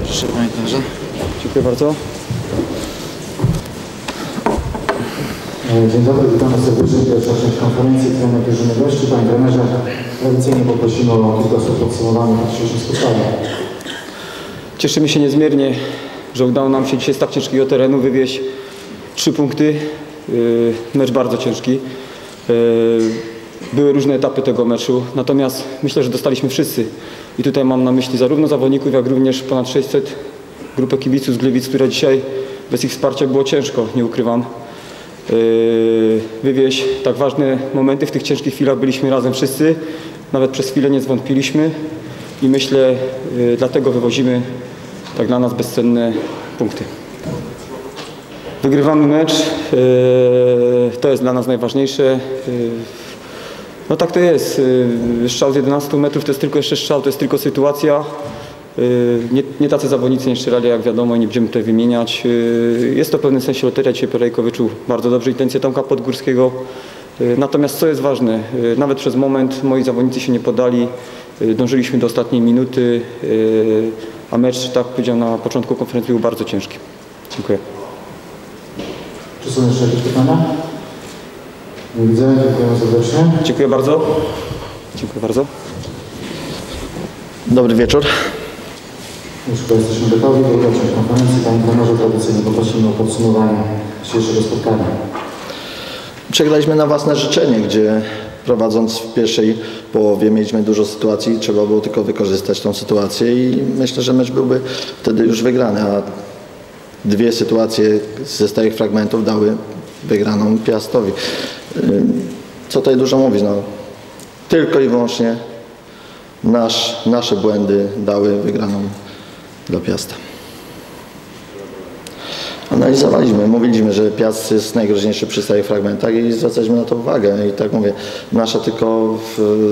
Proszę Panie Trenerze. Dziękuję bardzo. Dzień dobry, witamy serdecznie. Pierwsza część konferencji. Trener bierzemy gości. Panie trenerze, tradycyjnie poprosimy o kilka słów podsumowania dzisiejszym spotkania. Cieszymy się niezmiernie, że udało nam się dzisiaj z tak ciężkiego terenu wywieźć trzy punkty. Yy, Mecz bardzo ciężki. Były różne etapy tego meczu, natomiast myślę, że dostaliśmy wszyscy. I tutaj mam na myśli zarówno zawodników, jak również ponad 600 grupę kibiców z Gliwic, które dzisiaj bez ich wsparcia było ciężko, nie ukrywam. Yy, Wywieźć tak ważne momenty w tych ciężkich chwilach byliśmy razem wszyscy. Nawet przez chwilę nie zwątpiliśmy i myślę, yy, dlatego wywozimy tak dla nas bezcenne punkty. Wygrywamy mecz, yy, to jest dla nas najważniejsze. No tak to jest. Yy, Strzał z 11 metrów to jest tylko jeszcze strzał, to jest tylko sytuacja. Yy, Nie, nie tacy zawodnicy nie strzelali, jak wiadomo, nie będziemy tutaj wymieniać. Yy, Jest to w pewnym sensie loteria. Dzisiaj Perejko wyczuł bardzo dobrze intencje Tomka Podgórskiego. Natomiast co jest ważne, nawet przez moment moi zawodnicy się nie podali. Dążyliśmy do ostatniej minuty, a mecz, tak jak powiedziałem na początku konferencji, był bardzo ciężki. Dziękuję. Czy są jeszcze jakieś pytania? Nie widzę. Dziękujemy serdecznie. Dziękuję bardzo. Dziękuję bardzo. Dobry wieczór. Już chyba jesteśmy gotowi. Druga część konferencji. Panie trenerze, tradycyjnie poprosimy o podsumowanie dzisiejszego spotkania. Przegraliśmy na własne życzenie, gdzie prowadząc w pierwszej połowie mieliśmy dużo sytuacji, trzeba było tylko wykorzystać tą sytuację i myślę, że mecz byłby wtedy już wygrany, a dwie sytuacje ze stałych fragmentów dały wygraną Piastowi. Co tutaj dużo mówić, no tylko i wyłącznie nasz, nasze błędy dały wygraną dla Piasta. Analizowaliśmy, mówiliśmy, że Piast jest najgroźniejszy przy stałych fragmentach i zwracaliśmy na to uwagę. I tak mówię, nasze tylko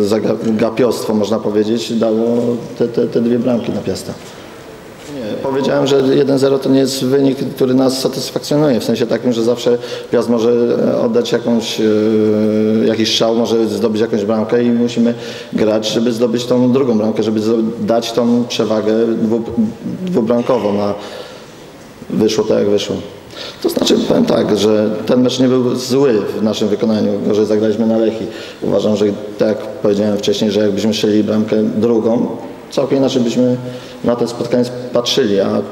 zagapiostwo, można powiedzieć, dało te, te, te dwie bramki na Piasta. Powiedziałem, że 1-0 to nie jest wynik, który nas satysfakcjonuje, w sensie takim, że zawsze Piast może e, oddać jakąś, e, jakiś strzał, może zdobyć jakąś bramkę i musimy grać, żeby zdobyć tą drugą bramkę, żeby dać tą przewagę dwu, dwubramkową na, wyszło tak jak wyszło. To znaczy powiem tak, że ten mecz nie był zły w naszym wykonaniu, że zagraliśmy na Lechi. Uważam, że tak jak powiedziałem wcześniej, że jakbyśmy strzelili bramkę drugą, całkiem inaczej byśmy na to spotkanie patrzyli, a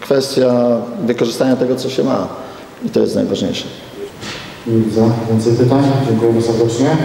kwestia wykorzystania tego, co się ma i to jest najważniejsze. Nie widzę więcej pytań. Dziękujemy serdecznie.